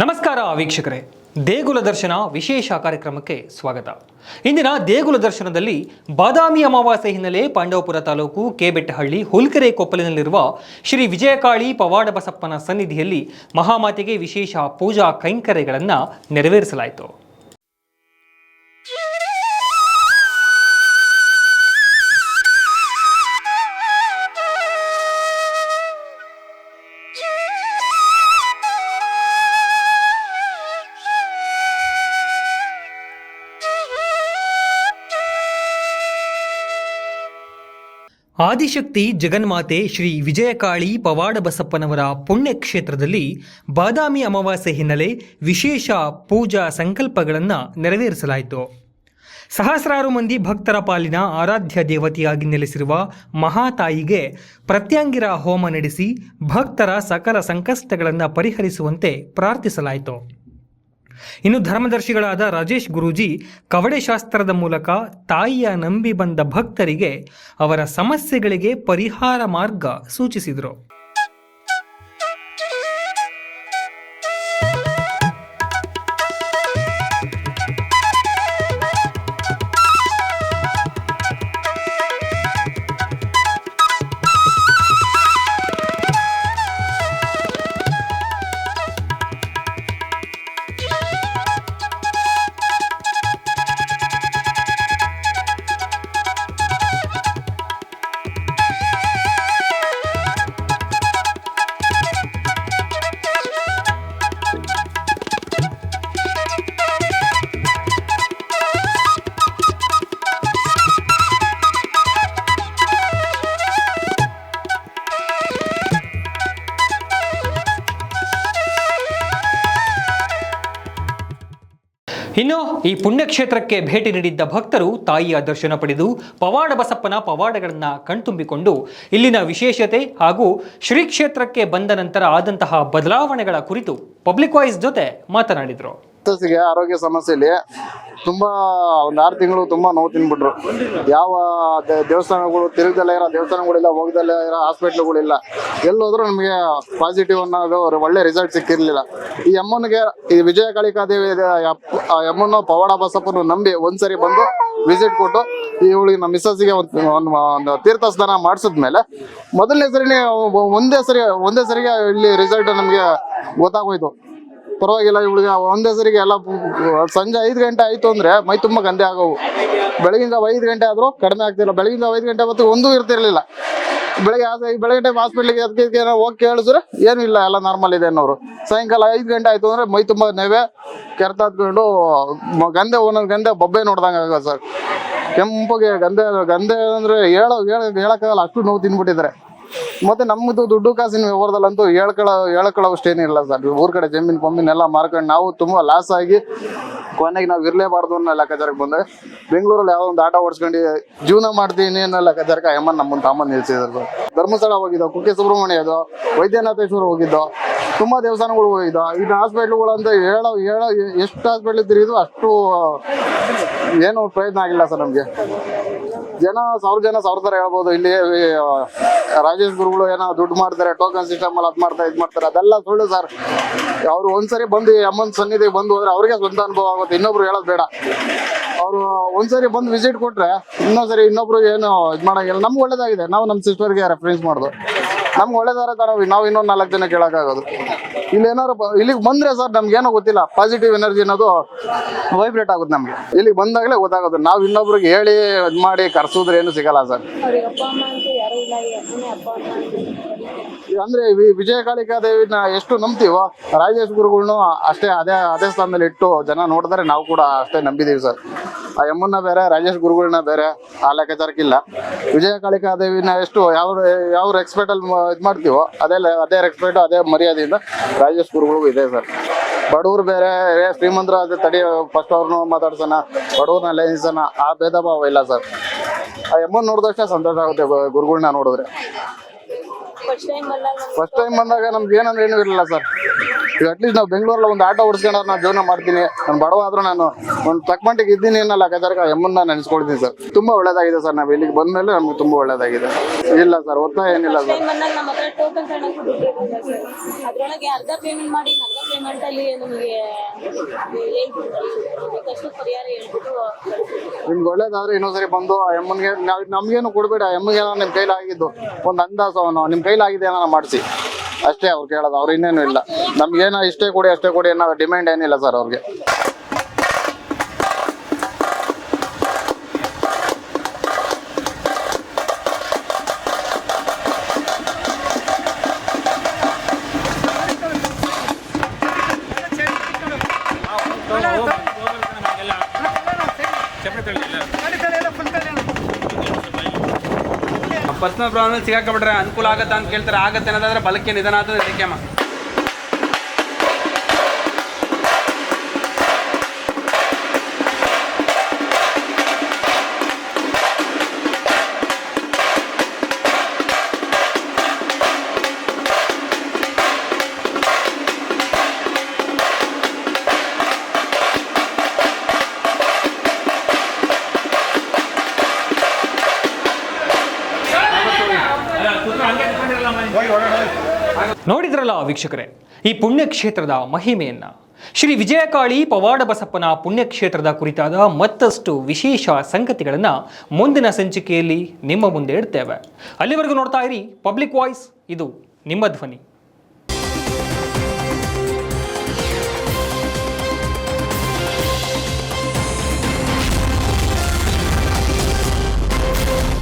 ನಮಸ್ಕಾರ ವೀಕ್ಷಕರೇ. ದೇಗುಲ ದರ್ಶನ ವಿಶೇಷ ಕಾರ್ಯಕ್ರಮಕ್ಕೆ ಸ್ವಾಗತ. ಇಂದಿನ ದೇಗುಲ ದರ್ಶನದಲ್ಲಿ ಬಾದಾಮಿ ಅಮಾವಾಸ್ಯೆ ಹಿನ್ನೆಲೆ ಪಾಂಡವಪುರ ತಾಲೂಕು ಕೆಬೆಟ್ಟಹಳ್ಳಿ ಹುಲ್ಕೆರೆ ಕೊಪ್ಪಲಿನಲ್ಲಿರುವ ಶ್ರೀ ವಿಜಯಕಾಳಿ ಪವಾಡ ಬಸಪ್ಪನ ಸನ್ನಿಧಿಯಲ್ಲಿ ಮಹಾಮಾತೆಗೆ ವಿಶೇಷ ಪೂಜಾ ಕೈಂಕರ್ಯಗಳನ್ನು ನೆರವೇರಿಸಲಾಯಿತು. ಆದಿಶಕ್ತಿ ಜಗನ್ಮಾತೆ ಶ್ರೀ ವಿಜಯಕಾಳಿ ಪವಾಡ ಬಸಪ್ಪನವರ ಪುಣ್ಯಕ್ಷೇತ್ರದಲ್ಲಿ ಬಾದಾಮಿ ಅಮಾವಾಸ್ಯೆ ಹಿನ್ನೆಲೆ ವಿಶೇಷ ಪೂಜಾ ಸಂಕಲ್ಪಗಳನ್ನು ನೆರವೇರಿಸಲಾಯಿತು. ಸಹಸ್ರಾರು ಮಂದಿ ಭಕ್ತರ ಪಾಲಿನ ಆರಾಧ್ಯ ದೇವತೆಯಾಗಿ ನೆಲೆಸಿರುವ ಮಹಾತಾಯಿಗೆ ಪ್ರತ್ಯಂಗಿರ ಹೋಮ ನಡೆಸಿ ಭಕ್ತರ ಸಕಲ ಸಂಕಷ್ಟಗಳನ್ನು ಪರಿಹರಿಸುವಂತೆ ಪ್ರಾರ್ಥಿಸಲಾಯಿತು. ಇನ್ನು ಧರ್ಮದರ್ಶಿಗಳಾದ ರಾಜೇಶ್ ಗುರೂಜಿ ಕವಡೆ ಶಾಸ್ತ್ರದ ಮೂಲಕ ತಾಯಿಯ ನಂಬಿ ಬಂದ ಭಕ್ತರಿಗೆ ಅವರ ಸಮಸ್ಯೆಗಳಿಗೆ ಪರಿಹಾರ ಮಾರ್ಗ ಸೂಚಿಸಿದರು. ಇನ್ನು ಈ ಪುಣ್ಯಕ್ಷೇತ್ರಕ್ಕೆ ಭೇಟಿ ನೀಡಿದ್ದ ಭಕ್ತರು ತಾಯಿಯ ದರ್ಶನ ಪಡೆದು ಪವಾಡ ಬಸಪ್ಪನ ಪವಾಡಗಳನ್ನು ಕಣ್ತುಂಬಿಕೊಂಡು ಇಲ್ಲಿನ ವಿಶೇಷತೆ ಹಾಗೂ ಶ್ರೀ ಕ್ಷೇತ್ರಕ್ಕೆ ಬಂದ ನಂತರ ಆದಂತಹ ಬದಲಾವಣೆಗಳ ಕುರಿತು ಪಬ್ಲಿಕ್ ವಾಯ್ಸ್ ಜೊತೆ ಮಾತನಾಡಿದರು. ಗೆ ಆರೋಗ್ಯ ಸಮಸ್ಯೆಯಲ್ಲಿ ತುಂಬಾ ಒಂದು ಆರು ತಿಂಗಳು ತುಂಬಾ ನೋವು ತಿನ್ಬಿಟ್ರು. ಯಾವ ದೇವಸ್ಥಾನಗಳು ತಿರುಗದಲ್ಲೇ ಇರೋ, ದೇವಸ್ಥಾನಗಳಿಲ್ಲ ಹೋಗದಲ್ಲೇ ಇರೋ, ಹಾಸ್ಪಿಟ್ಲ್ಗಳಿಲ್ಲ. ಎಲ್ಲೋದ್ರೂ ನಮಗೆ ಪಾಸಿಟಿವ್ ಅನ್ನೋದು ಒಳ್ಳೆ ರಿಸಲ್ಟ್ ಸಿಕ್ಕಿರಲಿಲ್ಲ. ಈ ಅಮ್ಮನಿಗೆ, ಈ ವಿಜಯ ಕಾಳಿಕಾದೇವಿ ಅಮ್ಮನ ಪವಾಡ ಬಸಪ್ಪನ ನಂಬಿ ಒಂದ್ಸರಿ ಬಂದು ವಿಸಿಟ್ ಕೊಟ್ಟು ಇವಳಿಗೆ ನಮ್ಮ ಮಿಸ್ಸಸ್ಗೆ ಒಂದು ತೀರ್ಥ ಸ್ನಾನ ಮಾಡಿಸಿದ್ಮೇಲೆ ಮೊದಲನೇ ಸರಿನೇ ಒಂದೇ ಸರಿ, ಒಂದೇ ಸರಿಗೆ ಇಲ್ಲಿ ರಿಸಲ್ಟ್ ನಮಗೆ ಗೊತ್ತಾಗೋಯ್ತು. ಪರವಾಗಿಲ್ಲ ಇವಳಿಗೆ. ಒಂದೇ ಸರಿಗೆ ಎಲ್ಲ ಸಂಜೆ ಐದು ಗಂಟೆ ಆಯ್ತು ಅಂದ್ರೆ ಮೈ ತುಂಬ ಗಂದೆ ಆಗೋವು. ಬೆಳಗಿನ ಐದು ಗಂಟೆ ಆದ್ರೂ ಕಡಿಮೆ ಆಗ್ತಿಲ್ಲ. ಬೆಳಗಿನ ಐದು ಗಂಟೆ ಹೊತ್ತಿಗೆ ಒಂದೂ ಇರ್ತಿರ್ಲಿಲ್ಲ. ಬೆಳಗ್ಗೆ ಬೆಳಗ್ಗೆ ಟೈಮ್ ಹಾಸ್ಪಿಟ್ಲಿಗೆ ಅದಕ್ಕೆ ಹೋಗಿ ಕೇಳಿದ್ರೆ ಏನೂ ಇಲ್ಲ, ಎಲ್ಲ ನಾರ್ಮಲ್ ಇದೆ ಅನ್ನೋರು. ಸಾಯಂಕಾಲ ಐದು ಗಂಟೆ ಆಯ್ತು ಅಂದ್ರೆ ಮೈ ತುಂಬ ನೆವೆ, ಕೆರೆತಾತ್ಕೊಂಡು ಗಂದೆ ಒಂದೊಂದು ಗಂದೆ ಬೊಬ್ಬೆ ನೋಡ್ದಂಗೆ ಸರ್. ಕೆಂಪಗೆ ಗಂದೆ ಗಂದೆ ಅಂದ್ರೆ ಹೇಳೋ ಹೇಳ ಹೇಳಕ್ಕಾಗಲ್ಲ. ಅಷ್ಟು ನೋವು ತಿನ್ಬಿಟ್ಟಿದ್ದಾರೆ. ಮತ್ತೆ ನಮ್ಮದು ದುಡ್ಡು ಕಾಸಿನ ವ್ಯವಹಾರದಲ್ಲಂತೂ ಹೇಳ್ಕೊಳ್ಳೋ ಹೇಳ್ಕೊಳ್ಳೋಷ್ಟು ಏನಿಲ್ಲ ಸರ್. ಊರ್ ಕಡೆ ಜಮೀನ್ ಪಂಬಿನ್ ಎಲ್ಲ ಮಾರ್ಕೊಂಡು ನಾವು ತುಂಬಾ ಲಾಸ್ ಆಗಿ ಕೊನೆಗೆ ನಾವು ಇರಲೇಬಾರ್ದು ಅನ್ನೋ ಲೆಕ್ಕಾಚಾರಕ್ಕೆ ಬಂದ್ರೆ ಬೆಂಗಳೂರಲ್ಲಿ ಯಾವ ಒಂದು ಆಟ ಓಡಿಸ್ಕೊಂಡು ಜೀವನ ಮಾಡ್ತೀನಿ ಅನ್ನೋ ಲೆಕ್ಕಾಚಾರಕ್ಕೆ ಅಮ್ಮ ನಮ್ಮ ತಮ್ಮ ನಿಲ್ಸಿದ್ರು ಧರ್ಮಸ್ಥಳ ಹೋಗಿದ್ದೋ, ಕುಕ್ಕೆ ಸುಬ್ರಹ್ಮಣ್ಯ ಅದು ವೈದ್ಯನಾಥೇಶ್ವರ ಹೋಗಿದ್ದೋ, ತುಂಬಾ ದೇವಸ್ಥಾನಗಳು ಹೋಗಿದ್ದೋ ಇನ್ನು ಹಾಸ್ಪಿಟ್ಲ್ಗಳು ಅಂತ ಹೇಳೋ ಹೇಳೋ ಎಷ್ಟು ಹಾಸ್ಪಿಟ್ಲ್ ತಿರುಗಿದ್ರು ಅಷ್ಟು ಏನು ಪ್ರಯತ್ನ ಆಗಿಲ್ಲ ಸರ್ ನಮಗೆ. ಜನ ಸಾವಿರ ಜನ ಸಾವಿರ ತರ ಹೇಳ್ಬೋದು. ಇಲ್ಲಿ ರಾಜೇಶ್ ಗುರುಗಳು ಏನೋ ದುಡ್ಡು ಮಾಡ್ತಾರೆ ಟೋಕನ್ ಸಿಸ್ಟಮ್ ಅಲ್ಲಿ ಅದ್ ಮಾಡ್ತಾರೆ ಇದ್ ಮಾಡ್ತಾರೆ, ಅದೆಲ್ಲ ಸುಳ್ಳು ಸರ್ ಅವ್ರು ಒಂದ್ಸರಿ ಬಂದು ಅಮ್ಮನ್ ಸನ್ನಿಧಿಗೆ ಬಂದು ಹೋದ್ರೆ ಅವ್ರಿಗೆ ಸ್ವಂತ ಅನುಭವ ಆಗುತ್ತೆ, ಇನ್ನೊಬ್ರು ಹೇಳೋದು ಬೇಡ. ಅವರು ಒಂದ್ಸರಿ ಬಂದು ವಿಸಿಟ್ ಕೊಟ್ರೆ ಇನ್ನೊಂದ್ಸರಿ ಇನ್ನೊಬ್ರು ಏನು ಇದ್ ಮಾಡಂಗಿಲ್ಲ. ನಮ್ಗೆ ಒಳ್ಳೇದಾಗಿದೆ. ನಾವು ನಮ್ಮ ಸಿಸ್ಟರ್ಗೆ ರೆಫರೆನ್ಸ್ ಮಾಡೋದು. ನಮ್ಗೆ ಒಳ್ಳೇದಾರ ನಾವು ನಾವು ಇನ್ನೊಂದು ನಾಲ್ಕು ಜನ ಕೇಳೋಕ್ಕಾಗೋದು. ಇಲ್ಲಿ ಏನಾರು ಇಲ್ಲಿಗೆ ಬಂದ್ರೆ ಸರ್ ನಮ್ಗೆ ಏನೋ ಗೊತ್ತಿಲ್ಲ. ಪಾಸಿಟಿವ್ ಎನರ್ಜಿ ಅನ್ನೋದು ವೈಬ್ರೇಟ್ ಆಗುತ್ತೆ ನಮ್ಗೆ. ಇಲ್ಲಿಗೆ ಬಂದಾಗಲೇ ಗೊತ್ತಾಗೋದು ನಾವು ಇನ್ನೊಬ್ರಿಗೆ ಹೇಳಿ ಇದು ಮಾಡಿ ಕರ್ಸಿದ್ರೆ ಏನು ಸಿಗಲ್ಲ ಸರ್. ಅಂದ್ರೆ ವಿ- ವಿಜಯ ಕಾಳಿಕಾ ದೇವಿನ ಎಷ್ಟು ನಂಬ್ತೀವೋ, ರಾಜೇಶ್ ಗುರುಗಳ್ನು ಅಷ್ಟೇ ಅದೇ ಅದೇ ಸ್ಥಾನದಲ್ಲಿ ಇಟ್ಟು ಜನ ನೋಡಿದ್ರೆ ನಾವು ಕೂಡ ಅಷ್ಟೇ ನಂಬಿದೀವಿ ಸರ್. ಆ ಯಮ್ಮನ್ನ ಬೇರೆ ರಾಜೇಶ್ ಗುರುಗಳನ್ನ ಬೇರೆ ಆ ಲೆಕ್ಕಾಚಾರಕ್ಕಿಲ್ಲ ವಿಜಯ ಕಾಳಿಕಾ ದೇವಿನ ಎಷ್ಟು ಯಾವ ಯಾವ ರೆಕ್ಸ್ಪೆಕ್ಟ್ ಅಲ್ಲಿ ಇದು ಮಾಡ್ತೀವೋ ಅದೇ ಅದೇ ರೆಕ್ಸ್ಪೆಕ್ಟ್ ಅದೇ ಮರ್ಯಾದೆಯಿಂದ ರಾಜೇಶ್ ಗುರುಗಳಿಗೂ ಇದೆ ಸರ್. ಬಡವರು ಬೇರೆ ಶ್ರೀಮಂತರ ಅದೇ ತಡಿ ಫಸ್ಟ್ ಅವ್ರನ್ನ ಮಾತಾಡ್ಸೋಣ ಬಡವ್ರನ್ನ ಲೈನ್ಸೋಣ ಆ ಭೇದ ಭಾವ ಇಲ್ಲ ಸರ್. ಆ ಯಮ್ಮನ್ ನೋಡಿದಷ್ಟೇ ಸಂತೋಷ ಆಗುತ್ತೆ ಗುರುಗಳನ್ನ ಗುರುಗಳ್ನ ನೋಡಿದ್ರೆ. ಫಸ್ಟ್ ಟೈಮ್ ಫಸ್ಟ್ ಟೈಮ್ ಬಂದಾಗ ನಮ್ಗೆ ಏನಂದ್ರೆ ಏನೂ ಇರಲಿಲ್ಲ ಸರ್. ಈಗ ಅಟ್ಲೀಸ್ಟ್ ನಾವು ಬೆಂಗಳೂರಲ್ಲಿ ಒಂದು ಆಟೋ ಓಡಿಸ್ಕೊಂಡು ನಾನು ಜೀವನ ಮಾಡ್ತೀನಿ. ನಾನು ಬಡವ ಆದ್ರೂ ನಾನು ಒಂದು ತಕ್ಕಮಟ್ಟಿಗೆ ಇದ್ದೀನಿ ಏನಲ್ಲ ಲೆಕ್ಕಾಚಾರಕ್ಕೆ ಎಮ್ಮನ್ನ ನೆನೆಸ್ಕೊಳ್ತೀನಿ ಸರ್. ತುಂಬಾ ಒಳ್ಳೇದಾಗಿದೆ ಸರ್. ನಾವು ಇಲ್ಲಿಗೆ ಬಂದ್ಮೇಲೆ ನಮ್ಗೆ ತುಂಬಾ ಒಳ್ಳೇದಾಗಿದೆ. ಇಲ್ಲ ಸರ್ ಒತ್ತಾಯ ಏನಿಲ್ಲ ಸರ್. ನಮ್ಮ ನಮಗೆ ಒಳ್ಳೇದಾದ್ರೆ ಇನ್ನೊಂದ್ಸರಿ ಬಂದು ಆ ಎಮ್ಮನ್ಗೆ ನಮ್ಗೇನು ಕೊಡ್ಬೇಡ. ಆ ಎಮ್ಮಗೆ ನಿಮ್ ಕೈಲಾಗಿದ್ದು ಒಂದು ಅಂದಾಜವನ್ನು ನಿಮ್ ಕೈಲಾಗಿದೆ ಆಗಿದೆ ಏನೋ ಮಾಡಿಸಿ. ಅಷ್ಟೇ ಅವ್ರು ಕೇಳೋದು. ಅವ್ರು ಇನ್ನೇನು ಇಲ್ಲ. ನಮ್ಗೇನೋ ಇಷ್ಟೇ ಕೊಡಿ, ಅಷ್ಟೇ ಕೊಡಿ ಅನ್ನೋ ಡಿಮ್ಯಾಂಡ್ ಏನಿಲ್ಲ ಸರ್ ಅವ್ರಿಗೆ. ಪರ್ಸನಲ್ ಪ್ರಾಬ್ಲಮ್ ಸಿಗಾಕಬಿಟ್ರೆ ಅನುಕೂಲ ಆಗತ್ತಾ ಅಂತ ಕೇಳ್ತಾರೆ. ಆಗತ್ತೆ ಅನ್ನೋದಾದ್ರೆ ಬಲಕ್ಕೆ ನಿಧಾನ ಆದ್ರೆ ಅದಕ್ಕೆಮ್ಮ ನೋಡಿದ್ರಲ್ಲ ವೀಕ್ಷಕರೇ, ಈ ಪುಣ್ಯಕ್ಷೇತ್ರದ ಮಹಿಮೆಯನ್ನ. ಶ್ರೀ ವಿಜಯಕಾಳಿ ಪವಾಡ ಬಸಪ್ಪನ ಪುಣ್ಯಕ್ಷೇತ್ರದ ಕುರಿತಾದ ಮತ್ತಷ್ಟು ವಿಶೇಷ ಸಂಗತಿಗಳನ್ನು ಮುಂದಿನ ಸಂಚಿಕೆಯಲ್ಲಿ ನಿಮ್ಮ ಮುಂದೆ ಇಡ್ತೇವೆ. ಅಲ್ಲಿವರೆಗೂ ನೋಡ್ತಾ ಇರಿ ಪಬ್ಲಿಕ್ ವಾಯ್ಸ್ ಇದು ನಿಮ್ಮ ಧ್ವನಿ.